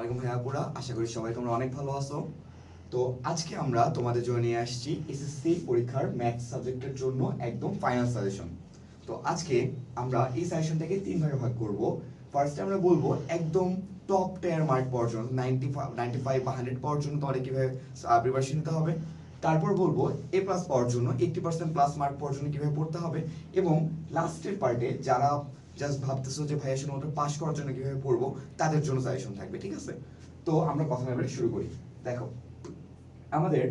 ওয়ালাইকুম ভাইয়াপুরা আশা করি সবাই তোমরা অনেক ভালো আছো। তো আজকে আমরা তোমাদের জন্য নিয়ে আসছি এসএসসি পরীক্ষার ম্যাথ সাবজেক্টের জন্য একদম ফাইনাল সাজেশন তো আজকে আমরা এই সাজেশনটাকে তিন ভাগে ভাগ করব। ফার্স্টে আমরা বলব একদম টপ টেয়ার মার্ক পর্যন্ত নাইনটি ফাইভ নাইনটি ফাইভ বা হান্ড্রেড পাওয়ার জন্য তোমাদের কীভাবে প্রিপারেশন নিতে হবে। তারপর বলব এ প্লাস পাওয়ার জন্য এইটটি পার্সেন্ট প্লাস মার্ক পাওয়ার জন্য কীভাবে পড়তে হবে। এবং লাস্টের পার্টে যারা জাস্ট ভাবতেছো যে ভাইয়া শুধুমাত্র পাস করার জন্য কীভাবে পড়ব? তাদের জন্য সাজেশন থাকবে, ঠিক আছে? তো আমরা কথা না শুরু করি। দেখো, আমাদের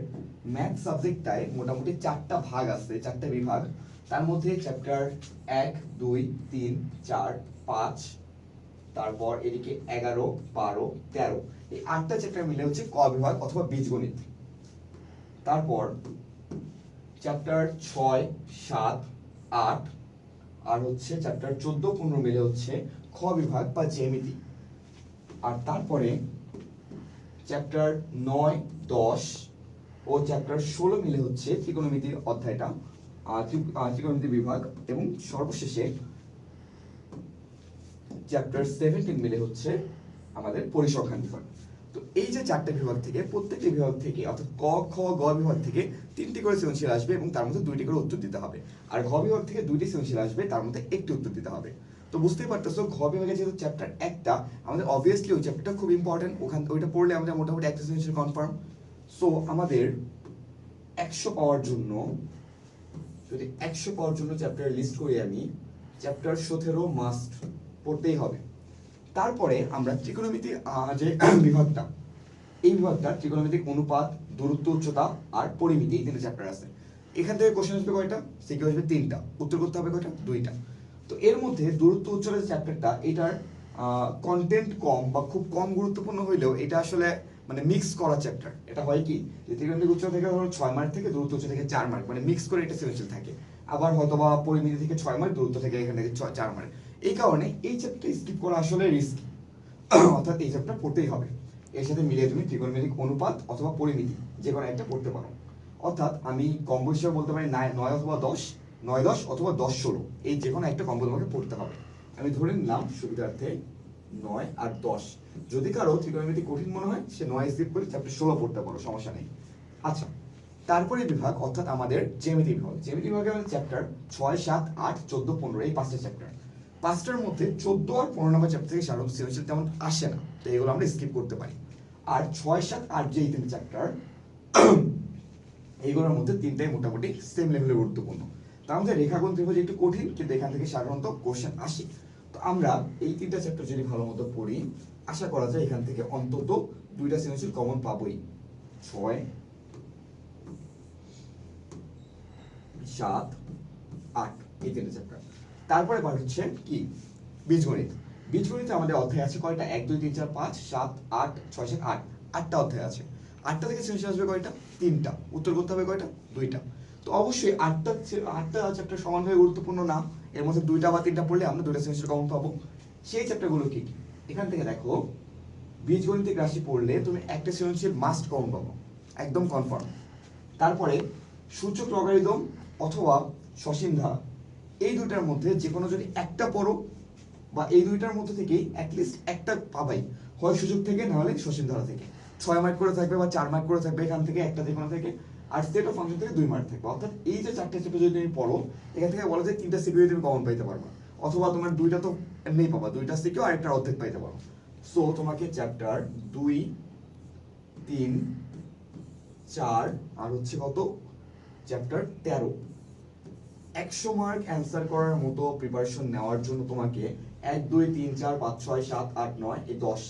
ম্যাথ সাবজেক্টটায় মোটামুটি চারটা ভাগ আছে, চারটা বিভাগ। তার মধ্যে চ্যাপ্টার এক, দুই, তিন, চার, পাঁচ, তারপর এদিকে এগারো, বারো, তেরো। এই আটটা চ্যাপ্টার মিলে হচ্ছে ক বিভাগ অথবা বীজগণিত। তারপর চ্যাপ্টার ছয়, সাত, আট আর হচ্ছে চ্যাপ্টার চোদ্দ, পনেরো মিলে হচ্ছে খ বিভাগ বা জ্যামিতি। আর তারপরে চ্যাপ্টার নয়, দশ ও চ্যাপ্টার ষোলো মিলে হচ্ছে ত্রিকোণমিতির অধ্যায়টা। ত্রিকোণমিতি বিভাগ এবং সর্বশেষে চ্যাপ্টার সেভেন্টিন মিলে হচ্ছে আমাদের পরিসংখ্যান বিভাগ। তো এই যে চারটে বিভাগ থেকে, প্রত্যেকটি বিভাগ থেকে, অর্থাৎ ক, খ, গ বিভাগ থেকে তিনটি করে সৃজনশীল আসবে এবং তার মধ্যে দুইটি করে উত্তর দিতে হবে। আর ঘ বিভাগ থেকে দুইটি সৃজনশীল আসবে, তার মধ্যে একটি উত্তর দিতে হবে। তো বুঝতেই পারতেছো, ঘ বিভাগে যেহেতু চ্যাপ্টার একটা, আমাদের অবভিয়াসলি ওই চ্যাপ্টারটা খুব ইম্পর্টেন্ট ওখান, ওইটা পড়লে আমাদের মোটামুটি একটা সৃজনশীল কনফার্ম সো আমাদের একশো পাওয়ার জন্য, যদি একশো পাওয়ার জন্য চ্যাপ্টার লিস্ট করি আমি চ্যাপ্টার সতেরো মাস্ট পড়তেই হবে। তারপরে আমরা ত্রিকোণমিতি যে বিভাগটা এই বিভাগটা ত্রিকোণমিতিক অনুপাত, দূরত্ব, উচ্চতা আর পরিমিতি, এই তিনটা চ্যাপ্টার আছে। এখান থেকে কোশ্চেন আসবে কয়টা? সিকিউ আসবে? তিনটা। উত্তর করতে হবে কয়টা? দুইটা। তো এর মধ্যে দূরত্ব উচ্চতার যে চ্যাপ্টারটা এটার কন্টেন্ট কম বা খুব কম গুরুত্বপূর্ণ হইলেও এটা আসলে মানে মিক্স করা চ্যাপ্টার এটা হয় কি? যে ত্রিকোণমিতিক উচ্চতা থেকে ধরো ছয় মার্ক থেকে দূরত্ব উচ্চতা থেকে চার মার্ক মানে মিক্স করে এটা সৃজনশীল থাকে। আবার হয়তো বা পরিমিতি থেকে ছয় মার্ক দূরত্ব থেকে এখান থেকে চার মার্ক এই কারণে এই চ্যাপ্টার স্কিপ করা আসলে রিস্কি অর্থাৎ এই চ্যাপ্টার পড়তেই হবে। এর সাথে মিলিয়ে তুমি ত্রিকোণমিতিক অনুপাত অথবা পরিমিতি যে কোনো একটা পড়তে পারো। অর্থাৎ আমি কম হিসেবে বলতে পারি নয় নয় অথবা দশ, নয় দশ অথবা দশ ষোলো, এই যে কোনো একটা কম্বো তোমাকে পড়তে হবে। আমি ধরে নিলাম সুবিধার্থে নয় আর দশ। যদি কারও ত্রিকোণমিতি কঠিন মনে হয়, সে নয় স্কিপ করে চ্যাপ্টার ষোলো পড়তে পারো, সমস্যা নেই। আচ্ছা তারপরে বিভাগ অর্থাৎ আমাদের জ্যামিতি বিভাগ। জ্যামিতি বিভাগে আমাদের চ্যাপ্টার ছয়, সাত, আট, চোদ্দ, পনেরো, এই পাঁচটা চ্যাপ্টার পাঁচটার মধ্যে চোদ্দ আর পনেরো নম্বর চ্যাপ্টার থেকে সাধারণত সৃজনশীল তেমন আসে না। তো এগুলো আমরা স্কিপ করতে পারি। আর ছয়, সাত, আট যে তিন চ্যাপ্টার এইগুলোর মধ্যে তিনটাই মোটামুটি সেম লেভেলে গুরুত্বপূর্ণ। তার মধ্যে রেখাগুণ ত্রিভুজ একটু কঠিন, কিন্তু এখান থেকে সাধারণত কোশ্চেন আসে। তো আমরা এই তিনটা চ্যাপ্টার যদি ভালো মতো পড়ি, আশা করা যায় এখান থেকে অন্তত দুইটা সৃজনশীল কমন পাবই। ছয়, সাত, আট, এই তিনটে চ্যাপ্টার তারপরে বার হচ্ছে কি? বীজগণিত। বীজগণিতে আমাদের অধ্যায় আছে কয়টা? এক, দুই, তিন, চার, পাঁচ, সাত, আট, ছয়, সাত, আট। আটটা অধ্যায় আছে। আটটা থেকে সৃজনশীল আসবে কয়টা? তিনটা। উত্তর করতে হবে কয়টা? দুইটা। তো অবশ্যই আটটা আটটা চ্যাপ্টার সমানভাবে গুরুত্বপূর্ণ না। এর মধ্যে দুইটা বা তিনটা পড়লে আমরা দুইটা সৃজনশীল কমন পাবো। সেই চ্যাপ্টারগুলো কি কি? এখান থেকে দেখো, বীজগণিতিক রাশি পড়লে তুমি একটা সৃজনশীল মাস্ট কমন পাবো। একদম কনফার্ম তারপরে সূচক লগারিদম অথবা সসীম ধারা এই দুইটার মধ্যে যে কোনো যদি একটা পড়ো, বা এই দুইটার মধ্যে থেকেই অ্যাটলিস্ট একটা পাবাই। হয় সুযোগ থেকে, না হলে সসীম ধারা থেকে। ছয় মার্ক করে থাকবে বা চার মার্ক করে থাকবে, এখান থেকে একটা যে কোনো থেকে, আর সেট ফাংশন থেকে দুই মার্ক থাকবে। অর্থাৎ এই যে চারটে চ্যাপ্টার যদি তুমি পড়ো, এখান থেকে বলা যায় তিনটা সিকিউ তুমি কমন পাইতে পারবা। অথবা তোমার দুইটা তো এমনিই পাবা, দুইটা সিকিউ আর একটা অর্ধেক পাইতে পারো। সো তোমাকে চ্যাপ্টার দুই, তিন, চার, আর হচ্ছে কত? চ্যাপ্টার তেরো। একশো মার্ক অ্যান্সার করার মতো প্রিপারেশন নেওয়ার জন্য তোমাকে এক, দুই, তিন, চার, পাঁচ, ছয়, সাত, আট, নয়, এই দশ।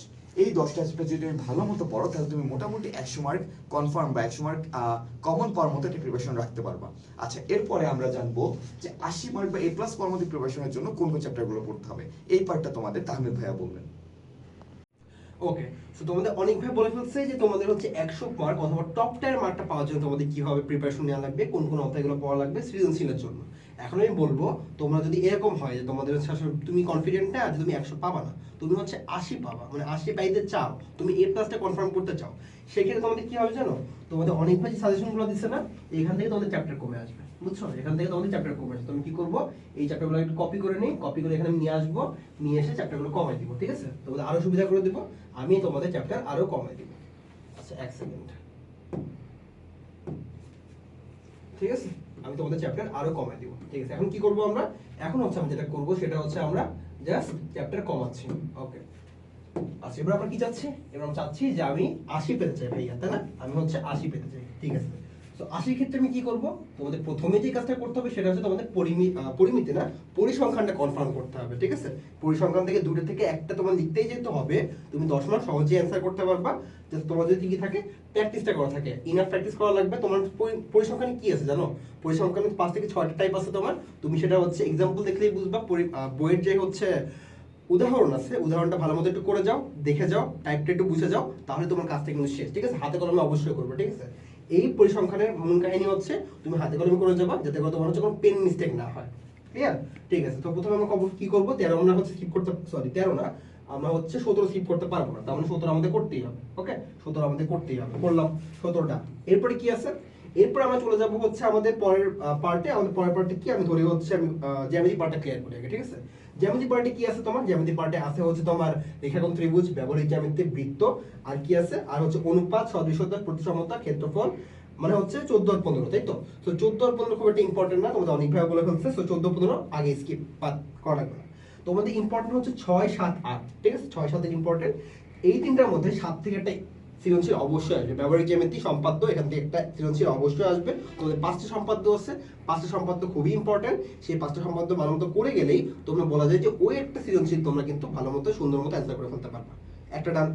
এই দশটা চ্যাপ্টার যদি তুমি ভালো মতো পড়ো, তাহলে তুমি মোটামুটি একশো মার্ক কনফার্ম বা একশো মার্ক কমন পাওয়ার মতো একটা প্রিপারেশন রাখতে পারবা। আচ্ছা এরপরে আমরা জানব যে আশি মার্ক বা এ প্লাস পাওয়ার মতো প্রিপারেশনের জন্য কোন কোন চ্যাপ্টারগুলো পড়তে হবে। এই পার্টটা তোমাদের তাহমিদ ভাইয়া বলবেন ওকে তো তোমাদের অনেক ভাই বলে ফেলছে যে তোমাদের হচ্ছে একশো মার্ক অথবা টপ টেন মার্কটা পাওয়ার জন্য তোমাদের কীভাবে প্রিপারেশন নেওয়া লাগবে, কোন কোন অধ্যায়গুলো পড়া লাগবে সৃজনশীলের জন্য। এখন আমি বলব, তোমরা যদি এরকম হয় যে তোমাদের হচ্ছে আসলে তুমি কনফিডেন্ট না যে তুমি একশো পাবা না, তুমি হচ্ছে আশি পাবা মানে আশি পাইতে চাও, তুমি এ প্লাসটা কনফার্ম করতে চাও, সেক্ষেত্রে তোমাদের কি হবে জানো? তোমাদের অনেক ভাই সাজেশনগুলো দিচ্ছে না, এখান থেকে তোমাদের চ্যাপ্টার কমে আসবে। বুঝছ? এখান থেকে তোমাদের চ্যাপ্টার কমবে তুমি কি করব? এই চ্যাপ্টারগুলো একটু কপি করে নিই কপি করে এখানে নিয়ে আসব। নিয়ে এসে চ্যাপ্টারগুলো কমাই দিব, ঠিক আছে? তোমাদের আরও সুবিধা করে দিব। আমি তোমাদের চ্যাপ্টার আরও কমাই দিব। আচ্ছা এক সেকেন্ড ঠিক আছে? আমি তোমাদের চ্যাপ্টার কমাই দিব। ঠিক আছে? এখন কি করব আমরা? এখন হচ্ছে আমি যেটা করব, সেটা হচ্ছে আমরা জাস্ট চ্যাপ্টার কমাচ্ছি। ওকে আচ্ছা এবার আমরা কি চাচ্ছি? এবার আমরা চাচ্ছি যে আমি আশি পেতে চাই, ভাইয়া, তাই না? আমি হচ্ছে আশি পেতে চাই, ঠিক আছে? তো আশির ক্ষেত্রে আমি কি করব? তোমাদের প্রথমে যে কাজটা করতে হবে সেটা হচ্ছে তোমাদের পরিমি পরিমিতি না? পরিসংখ্যানটা কনফার্ম করতে হবে, ঠিক আছে? পরিসংখ্যান থেকে দুটো থেকে একটা তোমার লিখতেই যেতে হবে। তুমি দশ মার্ক সহজেই অ্যান্সার করতে পারবা। যে তোমার যদি কি থাকে প্র্যাকটিসটা করা থাকে। ইনার প্র্যাকটিস করা লাগবে। তোমার পরি- পরিসংখ্যানে কি আছে জানো? পরিসংখ্যানে পাঁচ থেকে ছয়টা টাইপ আছে তোমার। তুমি সেটা হচ্ছে এক্সাম্পল দেখলেই বুঝবা। বইয়ের যে হচ্ছে উদাহরণ আছে, উদাহরণটা ভালো মতো একটু করে যাও, দেখে যাও টাইপটা একটু বুঝে যাও, তাহলে তোমার কাজটা কিন্তু শেষ। ঠিক আছে? হাতে কলমে অবশ্যই করবে, ঠিক আছে? এই পরিসংখ্যানের মূল কাহিনী হচ্ছে তুমি হাতে কলমে করে যাবা, যাতে করে তোমার হচ্ছে কোনো পেন মিস্টেক না হয়। ক্লিয়ার ঠিক আছে, তো প্রথমে আমরা কি করব? তেরো আমরা হচ্ছে স্কিপ করতে সরি তেরো না, আমরা হচ্ছে সতেরো স্কিপ করতে পারব না, তার মানে সতেরো আমাদের করতেই হবে ওকে সতেরো আমাদের করতেই হবে, করলাম সতেরোটা। এরপরে কি আছে? এরপর আমরা চলে যাব হচ্ছে আমাদের পরের পার্টে আমাদের পরের পার্টে কি আমি ধরি হচ্ছে আমি জ্যামিতি পার্টটা ক্লিয়ার করি আগে, ঠিক আছে? জ্যামিতি পার্টে কি আছে তোমার? জ্যামিতি পার্টে আছে হচ্ছে তোমার রেখাকোণ ত্রিভুজ ব্যবহৃত জ্যামিতি, বৃত্ত, আর কি আছে? আর হচ্ছে অনুপাত সদৃশতা প্রতিসমতা ক্ষেত্রফল মানে হচ্ছে চোদ্দ আর পনেরো, তাই তো? তো চোদ্দ আর পনেরো খুব একটা ইম্পর্টেন্ট না, তোমাদের অনেকভাবে বলে ফেলছে তো চোদ্দ পনেরো আগে স্কিপ করা লাগবে না। তোমাদের ইম্পর্টেন্ট হচ্ছে ছয়, সাত, আট, ঠিক আছে? ছয়, সাতের ইম্পর্টেন্ট এই তিনটার মধ্যে সাত থেকে একটা সৃজনশীল অবশ্যই আসবে। ব্যবহারিক জ্যামিতি সম্পাদ্য, এখান থেকে একটা সৃজনশীল অবশ্যই আসবে। তোমাদের পাঁচটা সম্পাদ্য আছে। পাঁচটা সম্পাদ্য খুবই ইম্পর্টেন্ট সেই পাঁচটা সম্পাদ্য ভালো মতো করে গেলেই তোমরা বলা যায় যে ওই একটা সৃজনশীল তোমরা কিন্তু ভালো মতো সুন্দর মতো অ্যান্সার করে ফেলতে পারবা। একটা ডান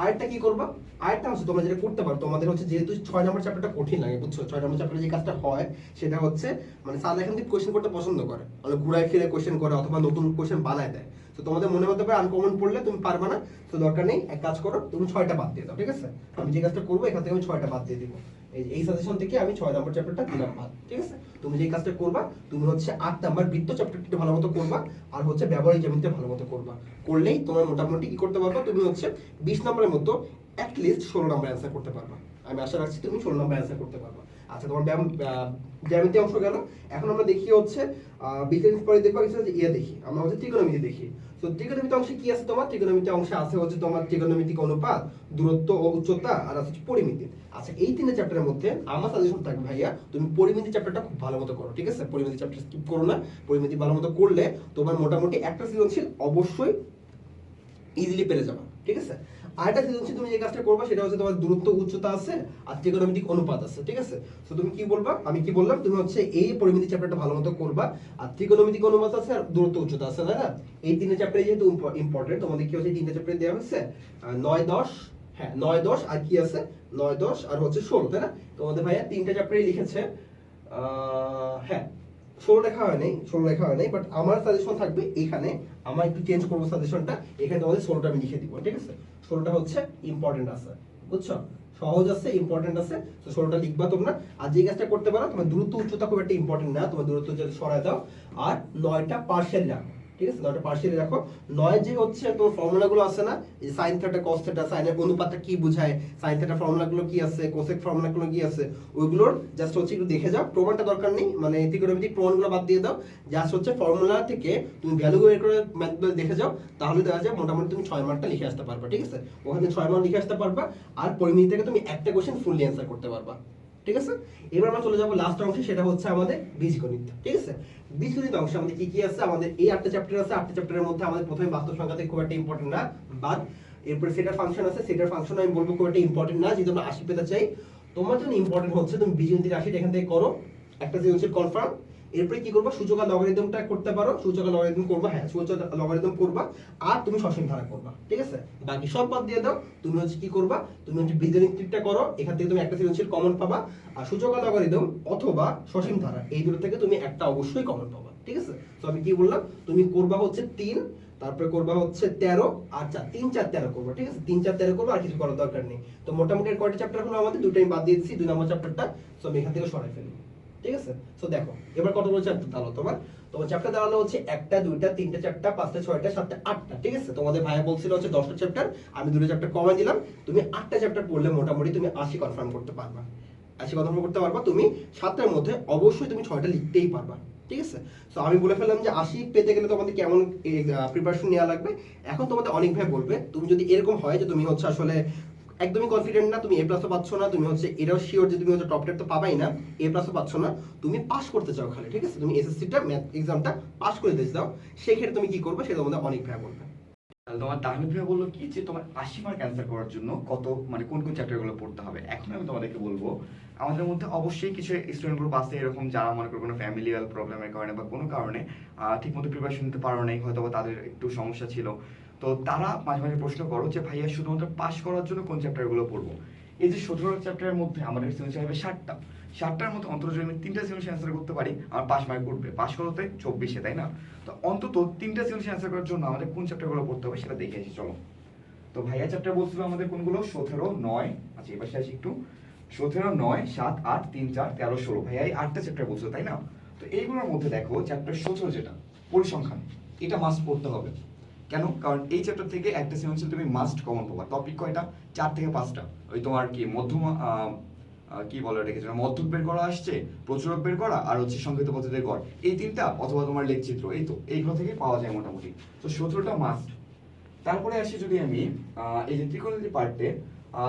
আরেকটা কি করবা? আরেকটা হচ্ছে তোমরা যেটা করতে পারো, তোমাদের হচ্ছে যেহেতু ছয় নম্বর চ্যাপ্টারটা কঠিন লাগে, বুঝছ? ছয় নম্বর চ্যাপ্টারে যে কাজটা হয়, সেটা হচ্ছে মানে স্যার এখান থেকে কোশ্চেন করতে পছন্দ করে। মানে ঘুরায় ফিরে কোশ্চেন করে, অথবা নতুন কোয়েশ্চেন বানায় দেয়। তো তোমাদের মনে হতে পারে আনকমন পড়লে তুমি পারবে না। তো দরকার নেই, এক কাজ করো, তুমি ছয়টা বাদ দিয়ে দাও, ঠিক আছে? আমি যে কাজটা করব, এখান থেকে আমি ছয়টা বাদ দিয়ে দিব। এই সাজেশন থেকে আমি ছয় নম্বর চ্যাপ্টারটা দিলাম বাদ, ঠিক আছে? তুমি যে কাজটা করবা, তুমি হচ্ছে আট নাম্বার বৃত্ত চ্যাপ্টারটা ভালো মতো করবা, আর হচ্ছে ব্যবহারিক জমিতে ভালো মতো করবা। করলেই তোমার মোটামুটি কি করতে পারবা? তুমি হচ্ছে বিশ নম্বরের মতো অ্যাটলিস্ট ষোলো নম্বর অ্যান্সার করতে পারবা। আমি আশা রাখছি তুমি ষোলো নম্বর অ্যান্সার করতে পারবা। আচ্ছা তোমার জ্যামিতি অংশ গেল। এখন আমরা দেখি হচ্ছে বিজ্ঞান পরে দেখব কিছু ইয়ে দেখি। আমরা হচ্ছে ত্রিকোণমিতি দেখি। তো ত্রিকোণমিতি অংশে কি আছে তোমার? ত্রিকোণমিতি অংশে আছে হচ্ছে তোমার ত্রিকোণমিতিক অনুপাত, দূরত্ব ও উচ্চতা, আর আছে পরিমিতি। আচ্ছা এই তিনটে চ্যাপ্টারের মধ্যে আমার সাজেশন থাকবে, ভাইয়া, তুমি পরিমিতি চ্যাপ্টারটা খুব ভালো মতো করো, ঠিক আছে? পরিমিতি চ্যাপ্টার স্কিপ করো না। পরিমিতি ভালো মতো করলে তোমার মোটামুটি একটা সৃজনশীল অবশ্যই ইজিলি পেরে যাবা, ঠিক আছে? আরেকটা সৃজনশীল তুমি যে কাজটা করবা, সেটা হচ্ছে তোমার দূরত্ব, উচ্চতা আছে আর ত্রিকোণমিতিক অনুপাত আছে, ঠিক আছে? তো তুমি কি বলবা? আমি কি বললাম? তুমি হচ্ছে এই পরিমিতি চ্যাপ্টারটা ভালো মতো করবা আর ত্রিকোণমিতিক অনুপাত আছে আর দূরত্ব, উচ্চতা আছে না না? এই তিনটে চ্যাপ্টারে যেহেতু ইম্পর্টেন্ট তোমাদের কি হচ্ছে তিনটে চ্যাপ্টারে দেওয়া হচ্ছে নয় দশ হ্যাঁ নয় দশ আর কি আছে? নয় দশ আর হচ্ছে ষোলো, তাই না? তোমাদের ভাইয়া তিনটে চ্যাপ্টারে লিখেছে হ্যাঁ। ষোলো লেখা হয় নাই ষোলো লেখা হয় নাই বাট আমার সাজেশন থাকবে এখানে আমার একটু চেঞ্জ করব সাজেশনটা এখানে তোমাদের ষোলোটা আমি লিখে দিব, ঠিক আছে? ষোলোটা হচ্ছে ইম্পর্টেন্ট আছে, বুঝছ? সহজ আছে ইম্পর্টেন্ট আছে, তো ষোলোটা লিখবা তোমরা। আর যে কাজটা করতে পারো, তোমার দূরত্ব, উচ্চতা খুব একটা ইম্পর্টেন্ট না, তোমার দূরত্ব যদি সরায় দাও, আর নয়টা পার্সেল রাখো ঠিক আছে? নয়টা পার্সিয়ালি রাখো নয় যে হচ্ছে তোমার ফর্মুলাগুলো আছে না, এই সাইন থাটা কস থাটা সাইনের অনুপাতটা কি বোঝায়? সাইন থাটা ফর্মুলাগুলো কি আছে? কোসেক ফর্মুলাগুলো কি আছে? ওইগুলোর জাস্ট হচ্ছে একটু দেখে যাও। প্রমাণটা দরকার নেই মানে ত্রিকোণমিতিক প্রমাণগুলো বাদ দিয়ে দাও। জাস্ট হচ্ছে ফর্মুলা থেকে তুমি ভ্যালু বের করে ম্যাথগুলো দেখে যাও, তাহলে দেখা যায় মোটামুটি তুমি ছয় মার্কটা লিখে আসতে পারবা, ঠিক আছে? ওখানে ছয় মার্ক লিখে আসতে পারবা, আর পরিমিতি থেকে তুমি একটা কোশ্চেন ফুললি অ্যান্সার করতে পারবা। ঠিক আছে? এবার আমরা চলে যাব লাস্ট অংশে, সেটা হচ্ছে আমাদের বীজগণিত, ঠিক আছে? বীজগণিত অংশ আমাদের কি কি আছে? আমাদের এই আটটা চ্যাপ্টার আছে, আটটা চ্যাপ্টারের মধ্যে আমাদের প্রথমে বাস্তব সংখ্যাতে খুব একটা ইম্পর্টেন্ট না, বাদ। এরপরে সেটার ফাংশন আছে, সেটার ফাংশন আমি বলব খুব একটা ইম্পর্টেন্ট না, যদি আমরা আশি পেতে চাই। তোমার জন্য ইম্পর্টেন্ট হচ্ছে তুমি বীজগণিত রাশিটা এখান থেকে করো। একটা সৃজনশীল কনফার্ম এরপরে কি করব? সূচক আর লগারিদমটা করতে পারো। সূচক লগারিদম করবা হ্যাঁ সূচক লগারিদম করবা, আর তুমি সসীম ধারা করবা, ঠিক আছে? বাকি সব বাদ দিয়ে দাও, তুমি হচ্ছে কি করবা? তুমি হচ্ছে বীজগণিতটা করো, এখান থেকে তুমি একটা সৃজনশীল কমন পাবা, আর সূচক লগারিদম অথবা সসীম ধারা, এই দুটো থেকে তুমি একটা অবশ্যই কমন পাবা, ঠিক আছে? তো আমি কি বললাম? তুমি করবা হচ্ছে তিন, তারপরে করবা হচ্ছে তেরো, আর চার, তিন, চার, তেরো করব, ঠিক আছে? তিন, চার, তেরো করব, আর কিছু করার দরকার নেই। তো মোটামুটি কয়টা চ্যাপ্টার হলো আমাদের? দুটো আমি বাদ দিয়ে দিচ্ছি দুই নম্বর চ্যাপ্টারটা তো আমি এখান থেকে সরাই ফেলব ঠিক আছে? তো দেখো, এবার কতগুলো চ্যাপ্টার দাঁড়াল তোমার তোমার চ্যাপ্টার দাঁড়াল হচ্ছে একটা, দুইটা, তিনটা চারটা পাঁচটা, ছয়টা, সাতটা, আটটা, ঠিক আছে? তোমাদের ভাইয়া বলছিল হচ্ছে দশটা চ্যাপ্টার আমি দুটো চ্যাপ্টার কমাই দিলাম। তুমি আটটা চ্যাপ্টার পড়লে মোটামুটি তুমি আশি কনফার্ম করতে পারবা। আশি কনফার্ম করতে পারবা, তুমি সাতটার মধ্যে অবশ্যই তুমি ছয়টা লিখতেই পারবা, ঠিক আছে? তো আমি বলে ফেললাম যে আশি পেতে গেলে তোমাদের কেমন প্রিপারেশন নেওয়া লাগবে? এখন তোমাদের অনেক ভাই বলবে, তুমি যদি এরকম হয় যে তুমি হচ্ছে আসলে একদমই কনফিডেন্ট না, তুমি এ প্লাসও পাচ্ছ না, তুমি হচ্ছে এটাও শিওর যে তুমি হচ্ছে টপ টেট তো পাবাই না এ প্লাসও পাচ্ছ না, তুমি পাস করতে চাও খালি, ঠিক আছে? তুমি এসএসসিটা ম্যাথ এক্সামটা পাস করে দিতে চাও, সেক্ষেত্রে তুমি কি করবে? সেটা তোমাদের অনেক ভাই বলবে। তোমার তাহমিদ ভাই বলল কি? যে তোমার আশি মার্ক অ্যান্সার করার জন্য কত মানে কোন কোন চ্যাপ্টারগুলো পড়তে হবে? এখন আমি তোমাদেরকে বলব, আমাদের মধ্যে অবশ্যই কিছু স্টুডেন্ট গ্রুপ আছে এরকম যারা মনে করো কোনো ফ্যামিলিয়াল প্রবলেমের কারণে বা কোনো কারণে ঠিক মতো প্রিপারেশন নিতে পারো নাই হয়তো তাদের একটু সমস্যা ছিল। তো তারা মাঝে মাঝে প্রশ্ন করো যে, ভাইয়া, শুধুমাত্র পাশ করার জন্য কোন চ্যাপ্টারগুলো পড়ব? এই যে সতেরো চ্যাপ্টারের মধ্যে আমাদের সিলেবাস হবে ষাটটা ষাটটার মধ্যে অন্তত যদি আমি তিনটা সিলেবাস অ্যান্সার করতে পারি আমার পাশ মার্ক উঠবে। পাস করতে চব্বিশে, তাই না? তো অন্তত তিনটা সিলেবাস অ্যান্সার করার জন্য আমাদের কোন চ্যাপ্টারগুলো পড়তে হবে সেটা দেখে আসি, চলো। তো ভাইয়া চ্যাপ্টার বলছিল আমাদের কোনগুলো? সতেরো, নয় আচ্ছা এবার আসি একটু। সতেরো, নয়, সাত, আট, তিন, চার, তেরো, ষোলো। ভাইয়া, এই আটটা চ্যাপ্টার বলছো তাই না? তো এইগুলোর মধ্যে দেখো চ্যাপ্টার সতেরো যেটা, পরিসংখ্যান, এটা মাস্ট পড়তে হবে। কেন? কারণ এই চ্যাপ্টার থেকে একটা সিমেন্সিল তুমি মাস্ট কমন পাবা। টপিক কয়টা? চার থেকে পাঁচটা। ওই তোমার কি মধ্যমা কি বলে যেন মধ্যক বের করা আসছে, প্রচুরক বের করা, আর হচ্ছে সংক্ষিপ্ত পদ্ধতির গড়। এই তিনটা অথবা তোমার লেখচিত্র এই তো এইগুলো থেকে পাওয়া যায় মোটামুটি। তো সতেরোটা মাস্ট তারপরে আসি যদি আমি এই যে ত্রিকোণমিতি পার্টে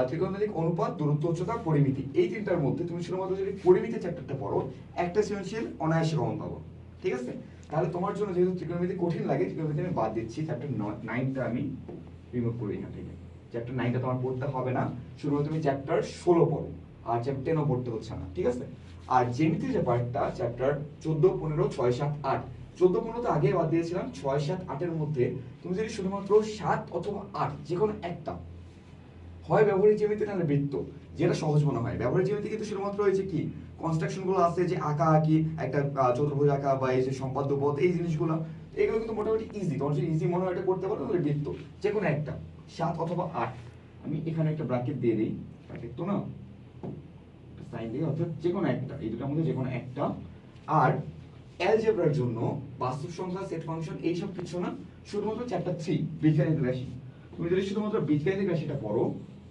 ত্রিকোণমিতিক অনুপাত, দূরত্ব, উচ্চতা, পরিমিতি, এই তিনটার মধ্যে তুমি শুধুমাত্র যদি পরিমিতি চ্যাপ্টারটা পড়ো, একটা সৃজনশীল অনায়াসে কমন পাবো। ঠিক আছে? তাহলে তোমার জন্য যেহেতু ত্রিকোণমিতি কঠিন লাগে ত্রিকোণমিতি আমি বাদ দিচ্ছি। চ্যাপ্টার নাইনটা আমি রিমুভ করি এখান থেকে। চ্যাপ্টার নাইনটা তোমার পড়তে হবে না। শুধুমাত্র তুমি চ্যাপ্টার ষোলো পড়ো, আর চ্যাপ্টার টেনও পড়তে হচ্ছে না, ঠিক আছে? আর জেমিতি যে পার্টটা চ্যাপ্টার চোদ্দ, পনেরো, ছয়, সাত, আট, চোদ্দ, পনেরো তো আগে বাদ দিয়েছিলাম, ছয়, সাত, আটের মধ্যে তুমি যদি শুধুমাত্র সাত অথবা আট, যে কোনো একটা, হয় ব্যবহারিক জ্যামিতি নাহলে বৃত্ত, যেটা সহজ মনে হয়। ব্যবহারিক জ্যামিতি কিন্তু শুধুমাত্র যে কি? কনস্ট্রাকশনগুলো আছে, যে আঁকা আঁকি, একটা চতুর্ভুজ আঁকা বা এই যে সম্পাদ্য পথ, এই জিনিসগুলো, এগুলো কিন্তু মোটামুটি ইজি তোমার যদি ইজি মনে হয় এটা করতে পারো, তাহলে বৃত্ত যে কোনো একটা, সাত অথবা আট। আমি এখানে একটা ব্র্যাকেট দিয়ে দিই। ব্র্যাকেট তো না? সাইন দিয়ে অর্থাৎ যে কোনো একটা, এই দুটার মধ্যে যে কোনো একটা। আর অ্যালজেব্রার জন্য বাস্তব সংখ্যা সেট ফাংশন এইসব কিছু না, শুধুমাত্র চ্যাপ্টার থ্রি বীজগাণিতিক রাশি। তুমি যদি শুধুমাত্র বীজগাণিতিক রাশিটা পড়ো,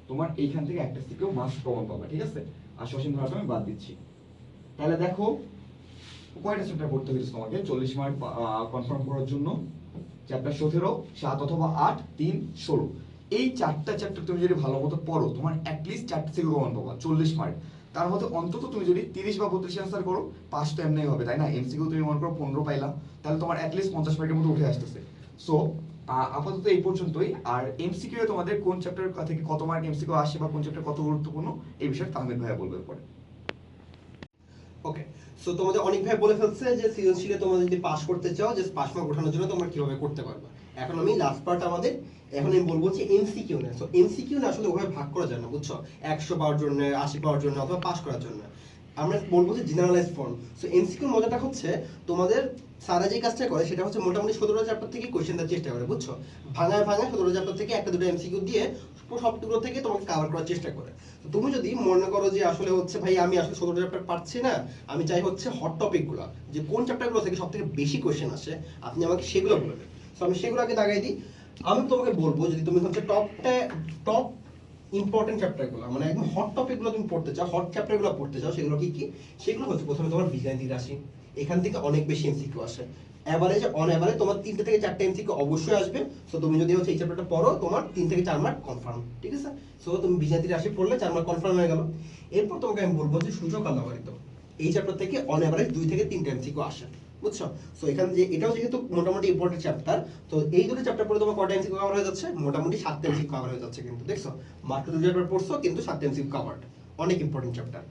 তোমার এইখান থেকে একটা থেকেও মাস্ট কমন পাবে, ঠিক আছে? আর সসীম ধারাটা আমি বাদ দিচ্ছি। তাহলে দেখো কয়টা চ্যাপ্টার পড়তে হয়েছে তোমাকে চল্লিশ মার্ক কনফার্ম করার জন্য চ্যাপ্টার সতেরো, সাত অথবা আট, তিন, ষোলো। এই চারটা চ্যাপ্টার তুমি যদি ভালো মতো পড়ো, তোমার অ্যাটলিস্ট চারটে থেকে কমন পাবা, চল্লিশ মার্ক তার মধ্যে অন্তত তুমি যদি তিরিশ বা বত্রিশ অ্যান্সার করো পাস তো এমনি হবে, তাই না? এমসিকিউ তুমি মনে করো পনেরো পাইলা তাহলে তোমার অ্যাটলিস্ট পঞ্চাশ মার্কের মতো উঠে আসতেছে। সো আপাতত এই পর্যন্তই। আর এমসিকিউ তোমাদের কোন চ্যাপ্টার থেকে কত মার্ক এমসিকিউ আসে বা কোন চ্যাপ্টার কত গুরুত্বপূর্ণ, এই বিষয়ে তাহমিদ ভাইয়া বলবে পরে। ওকে সো তোমাদের অনেক ভাই বলে ফেলছে যে সৃজনশীলে তোমরা যদি পাস করতে চাও যে পাস মার্ক ওঠানোর জন্য তোমরা কীভাবে করতে পারবে? এখন আমি লাস্ট পার্ট আমাদের, এখন আমি বলব যে এমসিকিউ না। সো এমসিকিউ না আসলে ওভাবে ভাগ করার না, বুঝছ? একশো পাওয়ার জন্য, আশি পাওয়ার জন্য অথবা পাস করার জন্য। আমরা বলব যে জেনারেলাইজ ফর্ম সো এমসিকিউ মজাটা হচ্ছে তোমাদের সারা যে কাজটা করে সেটা হচ্ছে মোটামুটি সতেরো চ্যাপ্টার থেকে কোয়েশ্চেন দেওয়ার চেষ্টা করে, বুঝছ? ভাঙায় ভাঙায় সতেরো চ্যাপ্টার থেকে একটা দুটো এমসিকিউ দিয়ে সবটুকু থেকে তোমাকে কাভার করার চেষ্টা করে। তো তুমি যদি মনে করো যে আসলে হচ্ছে ভাই আমি আসলে সতেরো চ্যাপ্টার পারছি না, আমি চাই হচ্ছে হট টপিকগুলো যে কোন চ্যাপ্টারগুলো থেকে সব থেকে বেশি কোয়েশ্চেন আসে, আপনি আমাকে সেগুলো বলে দেন। তো আমি সেগুলো আগে দাগাই দিই। আমি তোমাকে বলব যদি তুমি হচ্ছে টপটা টপ ইম্পর্টেন্ট চ্যাপ্টারগুলো মানে একদম হট টপিকগুলো তুমি পড়তে চাও হট চ্যাপ্টারগুলো পড়তে চাও, সেগুলো কি কি? সেগুলো হচ্ছে প্রথমে তোমার বীজগাণিতিক রাশি। এখান থেকে অনেক বেশি এমসিকিউ আসে। অ্যাভারেজ অন অ্যাভারেজ তোমার তিনটে থেকে চারটে এমসিকিউ অবশ্যই আসবে। সো তুমি যদি হচ্ছে এই চ্যাপ্টারটা পড়ো, তোমার তিন থেকে চার মার্ক কনফার্ম ঠিক আছে? সো তুমি বীজগাণিতিক রাশি পড়লে চার মার্ক কনফার্ম হয়ে গেল। এরপর তোমাকে আমি বলব যে সূচক আলাবারিত এই চ্যাপ্টার থেকে অন অ্যাভারেজ দুই থেকে তিনটে এমসিকিউ আসে। বুঝছ? সো এখানে যে এটাও যেহেতু মোটামুটি ইম্পর্টেন্ট চ্যাপ্টার তো এই দুটো চ্যাপ্টার পড়ে তোমার কটা এমসিকিউ কভার হয়ে যাচ্ছে? মোটামুটি সাতটা এমসিকিউ কভার হয়ে যাচ্ছে কিন্তু, দেখছ? মাত্র দুটো চ্যাপ্টার পড়ছো, কিন্তু সাতটা এমসিকিউ কভার্ড অনেক ইম্পর্টেন্ট চ্যাপ্টার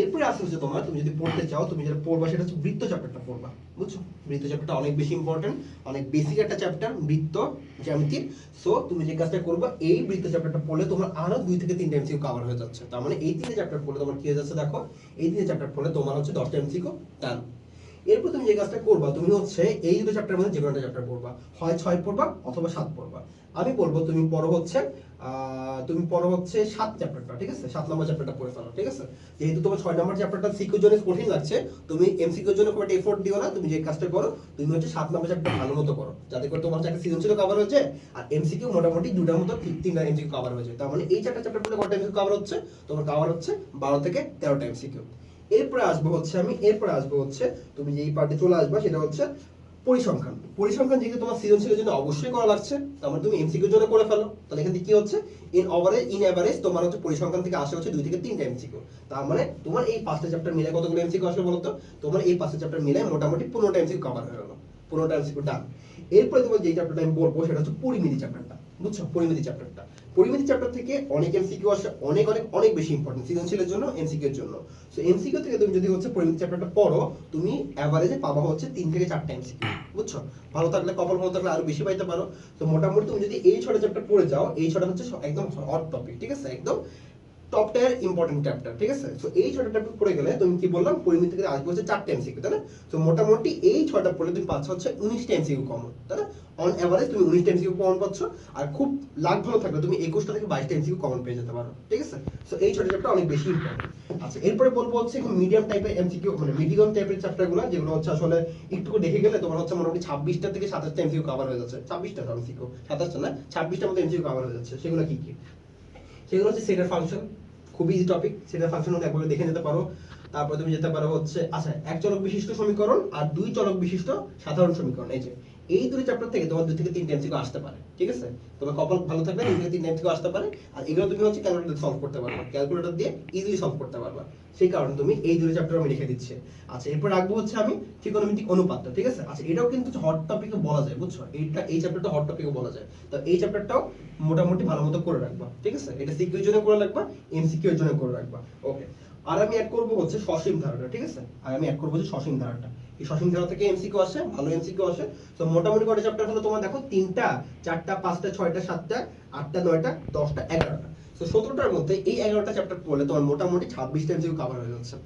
এরপরে আসছে হচ্ছে তোমার, তুমি যদি পড়তে চাও, তুমি যেটা পড়বা সেটা হচ্ছে বৃত্ত চ্যাপ্টারটা পড়বা, বুঝছ? বৃত্ত চ্যাপ্টারটা অনেক বেশি ইম্পর্টেন্ট অনেক বেসিক একটা চ্যাপ্টার বৃত্ত, জ্যামিতির। সো তুমি যে কাজটা করবা, এই বৃত্ত চ্যাপ্টারটা পড়লে তোমার আরও দুই থেকে তিনটা এমসিকিউ কভার হয়ে যাচ্ছে। তার মানে এই তিনটে চ্যাপ্টার পড়লে তোমার কি হয়ে যাচ্ছে দেখো? এই তিনটে চ্যাপ্টার পড়লে তোমার হচ্ছে দশটা এমসিকিউ ডান এরপর তুমি যে কাজটা করবা, তুমি হচ্ছে এই দুটো চ্যাপ্টারের মধ্যে যে কোনো একটা চ্যাপ্টার পড়বা। হয় ছয় পড়বা অথবা সাত পড়বা। আমি বলব তুমি পড়ো হচ্ছে তুমি পড়ো হচ্ছে সাত চ্যাপ্টারটা ঠিক আছে? সাত নম্বর চ্যাপ্টারটা পড়ে ফেলো, ঠিক আছে? যেহেতু তোমার ছয় নম্বর চ্যাপ্টারটা সিকিউর জন্য কঠিন লাগছে, তুমি এমসিকিউর জন্য একটা এফোর্ট দিও না, তুমি যে কাজটা করো, তুমি হচ্ছে সাত নম্বর চ্যাপ্টার ভালো মতো করো। যাতে করে তোমার চাকরি সৃজনশীল কভার হয়েছে, আর এমসিকিউ মোটামুটি দুটার মতো তিনটা এমসিকিউ কভার হয়েছে। তার মানে এই চারটা চ্যাপ্টার পড়লে কটা এমসিকিউ কভার হচ্ছে? তোমার কভার হচ্ছে বারো থেকে তেরোটা এমসিকিউ এরপরে আসব হচ্ছে আমি, এরপরে আসব হচ্ছে তুমি যেই পার্টে চলে আসবা সেটা হচ্ছে পরিসংখ্যান। পরিসংখ্যান যেহেতু তোমার সৃজনশীলের জন্য অবশ্যই করা লাগছে, তার মানে তুমি এমসিকিউর জন্য করে ফেলো। তাহলে এখান থেকে কি হচ্ছে? ইন ওভারেজ ইন এভারেজ তোমার হচ্ছে পরিসংখ্যান থেকে আসে হচ্ছে দুই থেকে তিনটা এমসিকিউ তার মানে তোমার এই পাঁচটা চ্যাপ্টার মিলে কতগুলো এমসিকিউ আসলে বলতো? তোমার এই পাঁচটা চ্যাপ্টার মিলে মোটামুটি পনেরোটা এমসিকিউ কভার হয়ে গেলো। পনেরোটা এমসিকিউ ডান এরপরে তোমার যেই চ্যাপ্টারটা আমি বলব সেটা হচ্ছে পরিমিতি চ্যাপ্টারটা বুঝছ? পরিমিতি চ্যাপ্টারটা। পরিমিতি চ্যাপ্টার থেকে অনেক এমসিকিউ আসে, অনেক অনেক অনেক বেশি ইম্পর্টেন্ট সৃজনশীলের জন্য এমসিকিউ এর জন্য। সো এমসিকিউ থেকে তুমি যদি হচ্ছে পরিমিতি চ্যাপ্টারটা পড়ো, তুমি এভারেজে পাবা হচ্ছে তিন থেকে চারটা এমসিকিউ বুঝছ? ভালো থাকলে, কপাল ভালো থাকলে আরও বেশি পাইতে পারো। তো মোটামুটি তুমি যদি এই ছটা চ্যাপ্টার পড়ে যাও, এই ছটা হচ্ছে একদম হট টপিক ঠিক আছে? একদম টপ টায়ার ইম্পর্টেন্ট চ্যাপ্টার ঠিক আছে? তো এই ছটা চ্যাপ্টার পড়ে গেলে তুমি কি বললাম পরিমিতি থেকে আসবে হচ্ছে চারটে এমসিকিউ তাই না? তো মোটামুটি এই ছটা পড়লে তুমি পাচ্ছ হচ্ছে উনিশটা এমসিকিউ কমন তাই না? অন এভারেজ তুমি উনিশটা এমসিকিউ কমন পাচ্ছ, আর খুব লাখ ভালো থাকলে তুমি একুশটা থেকে বাইশটা এমসিকিউ কমন পেয়ে যেতে পারো, ঠিক আছে? তো এই ছটা চ্যাপ্টার অনেক বেশি ইম্পর্টেন্ট আচ্ছা এরপরে বলব হচ্ছে মিডিয়াম টাইপের এমসিকিউ মানে মিডিয়াম টাইপের চ্যাপ্টারগুলো যেগুলো হচ্ছে আসলে একটু দেখে গেলে তোমার হচ্ছে মোটামুটি ছাব্বিশটা থেকে সাতাশটা এমসিকিউ কভার হয়ে যাচ্ছে। ছাব্বিশটা এমসিকিউ সাতাশটা না? ছাব্বিশটার মতো এমসিকিউ কভার হয়ে যাচ্ছে। সেগুলো কি কি? সেগুলো হচ্ছে সেটার ফাংশন খুবই ইজি টপিক সেটা ফাংশন হলে একবার দেখে নিতে পারো। তারপর তুমি যেতে পারো হচ্ছে আচ্ছা এক চলক বিশিষ্ট সমীকরণ আর দুই চলক বিশিষ্ট সাধারণ সমীকরণ, এই যে। এই দুটি চ্যাপ্টার থেকে তোমার দুই থেকে তিনটে এমসিকিউ আসতে পারে, ঠিক আছে? তোমার কপাল ভালো থাকবে, দুই থেকে তিনটে এমসিকিউ আসতে পারে, আর এগুলো তুমি হচ্ছে ক্যালকুলেটর সলভ করতে পারবে ক্যালকুলেটর দিয়ে ইজিলি সলভ করতে পারবে। সেই কারণে তুমি এই দুটি চ্যাপ্টার আমি লিখে দিচ্ছি। আচ্ছা এরপর রাখব হচ্ছে আমি ত্রিকোণমিতিক অনুপাতটা, ঠিক আছে? আচ্ছা এটাও কিন্তু হট টপিকে বলা যায়, বুঝছ? এইটা এই চ্যাপ্টারটা হট টপিকে বলা যায়। তো এই চ্যাপ্টারটাও মোটামুটি ভালো মতো করে রাখবা, ঠিক আছে? এটা সিকিউ জন্য করে রাখবা এমসিকিউ এর জন্য করে রাখবা। ওকে আর আমি অ্যাড করব হচ্ছে সসীম ধারাটা ঠিক আছে? আর আমি অ্যাড করব হচ্ছে সসীম এই সসীম ধারা থেকে এমসিকিউ আসে, ভালো এমসিকিউ আসে। তো মোটামুটি কটা চ্যাপ্টার হলো তোমার? দেখো, তিনটা, চারটা, পাঁচটা, ছয়টা, সাতটা, আটটা, নয়টা, দশটা, এগারোটা। তো সতেরোটার মধ্যে এই এগারোটা চ্যাপ্টার পড়লে তোমার মোটামুটি ছাব্বিশটা এমসিকিউ কভার হয়ে যাচ্ছে।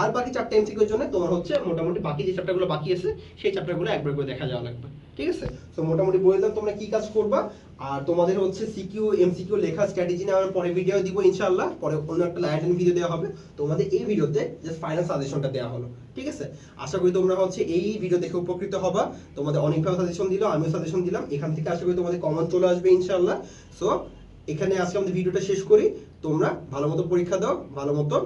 আর বাকি চারটা এমসিকিউ এর জন্য তোমার হচ্ছে মোটামুটি বাকি যে চ্যাপ্টারগুলো বাকি আছে, সেই চ্যাপ্টারগুলো একবার করে দেখা যাওয়া লাগবে। ঠিক আছে? তো মোটামুটি বলে দিলাম তোমরা কি কাজ করবা। আর তোমাদের হচ্ছে সিকিউ এমসিকিউ লেখা স্ট্র্যাটেজি নিয়ে আমার পরে ভিডিও দিব ইনশাআল্লাহ। পরে অন্য একটা লাইটেন ভিডিও দেওয়া হবে। তোমাদের এই ভিডিওতে জাস্ট ফাইনাল সাজেশনটা দেওয়া হলো। ঠিক আছে? আশা করি তোমরা হচ্ছে এই ভিডিও দেখে উপকৃত হবা। তোমাদের অনেকভাবে সাজেশন দিল, আমিও সাজেশন দিলাম। এখান থেকে আশা করি তোমাদের কমন চলে আসবে ইনশাআল্লাহ। সো এখানে আজকে আমাদের ভিডিওটা শেষ করি। তোমরা ভালো মতো পরীক্ষা দাও, ভালো মতো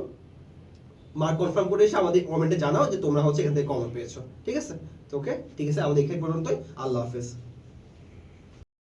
মার্ক কনফার্ম করে এসে আমাদের কমেন্টে জানাও যে তোমরা হচ্ছে এখান থেকে কমন পেয়েছ। ঠিক আছে? তো ওকে ঠিক আছে, আমাদের এখানে পর্যন্তই। আল্লাহ হাফেজ।